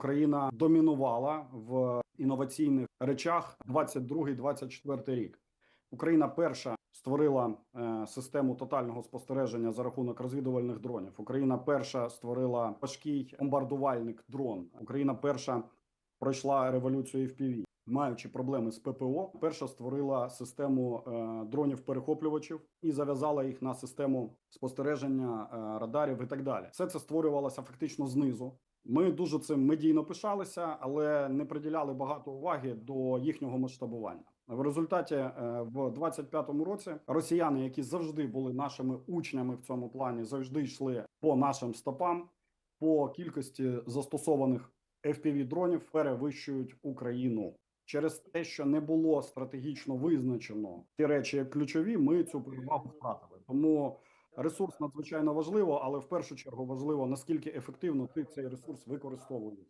Україна домінувала в інноваційних речах 22-24 рік. Україна перша створила е, систему тотального спостереження за рахунок розвідувальних дронів. Україна перша створила важкий бомбардувальник дрон. Україна перша пройшла революцію FPV. Маючи проблеми з ППО, перша створила систему е, дронів-перехоплювачів і зав'язала їх на систему спостереження е, радарів і так далі. Все це створювалося фактично знизу. Ми дуже цим медійно пишалися, але не приділяли багато уваги до їхнього масштабування. В результаті е, в 25-му році росіяни, які завжди були нашими учнями в цьому плані, завжди йшли по нашим стопам. По кількості застосованих fpv дронів перевищують Україну. Через те, що не було стратегічно визначено ті речі, як ключові, ми цю перевагу втратили. Тому ресурс надзвичайно важливо, але в першу чергу важливо наскільки ефективно ти цей ресурс використовуєш.